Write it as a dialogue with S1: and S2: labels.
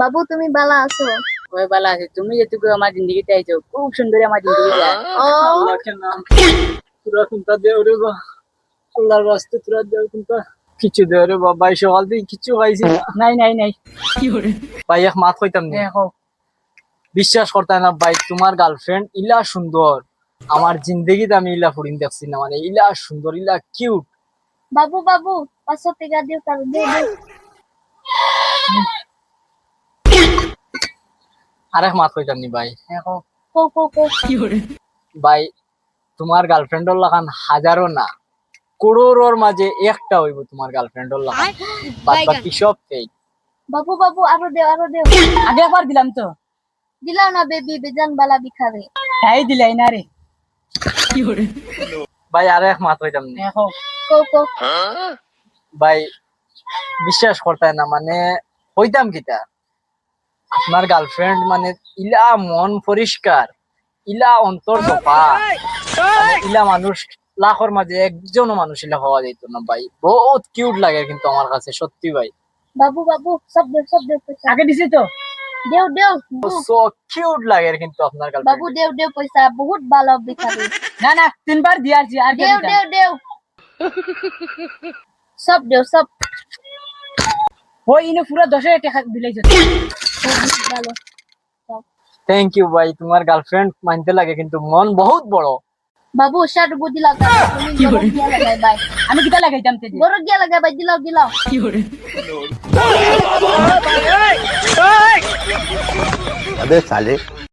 S1: বাবু তুমি বালা আছো?
S2: ওই বালা আছে। তুমি যেটুকু আমার জিন্দগিতে আইছো খুব সুন্দর আমার জিন্দগি যায়
S1: ও।
S3: আল্লাহকে নাম তোরা কোনটা দেও রে বা। আল্লাহর রাস্তে তোরা দেও কোনটা কিছু দেও রে বা ভাই সকাল থেকে কিছু খাইছি না।
S2: নাই নাই নাই।
S3: ভাই এক মাত কইতাম না।
S2: দেখো
S3: বিশ্বাস করতে না ভাই তোমার গার্লফ্রেন্ড ইলা সুন্দর। আমার জিন্দগিতে আমি ইলা ফুরিন দেখছি না মানে ইলা সুন্দর ইলা কিউট
S1: বাবু বাবু পাঁচশো টাকা দিও তার দিও।
S3: আরেক মাত কইতাম নি ভাই।
S1: কো কো কো
S3: ভাই তোমার গার্লফ্রেন্ডর লাগান হাজারো না করোড়র মাঝে একটা হইব তোমার গার্লফ্রেন্ডর লাগান। বাদ বাকি সব ফেক
S1: বাবু বাবু আরও দেও আরও দেও
S2: আগে একবার দিলাম তো।
S1: দিলাও না বেবি বেজান বালা বিখাবে।
S2: তাই দিলাই না রে।
S3: ভাই আরেক মাত কইতাম না
S2: দেখো
S1: কো কো
S3: ভাই বিশ্বাস করতে না মানে হইতাম কিতা আপনার গার্লফ্রেন্ড মানে ইলা মন পরিষ্কার ইলা অন্তর সফা মানে ইলা মানুষ লাখর মাঝে একজনও মানুষ ইলা হওয়া যেত না ভাই। বহুত কিউট লাগে কিন্তু আমার কাছে সত্যি ভাই।
S1: বাবু বাবু সব দেও সব দেও পয়সা
S2: আগে দিছি তো?
S1: দেও দেও
S3: সো কিউট লাগে কিন্তু আপনার গার্লফ্রেন্ড বাবু
S1: দেও দেও পয়সা বহুত ভালো বিখাবে
S2: না না তিনবার দিয়াছি আর
S1: দেও দেও দেও। সব দেও সব।
S2: ওই ইনে পুরো দশ হাজার টাকা দিলাইছো
S1: বহুত ভালো
S3: থ্যাংক ইউ ভাই তোমার গার্লফ্রেন্ড মানতে লাগে কিন্তু মন বহুত বড়
S1: বাবু শার্ট বু দিলাও তার তুমি গরু গিয়া লাগাই বাই
S2: আমি কিতা লাগাইতাম তে
S1: গরু গিয়া লাগাই বাই দিলাও দিলাও
S4: अबे साले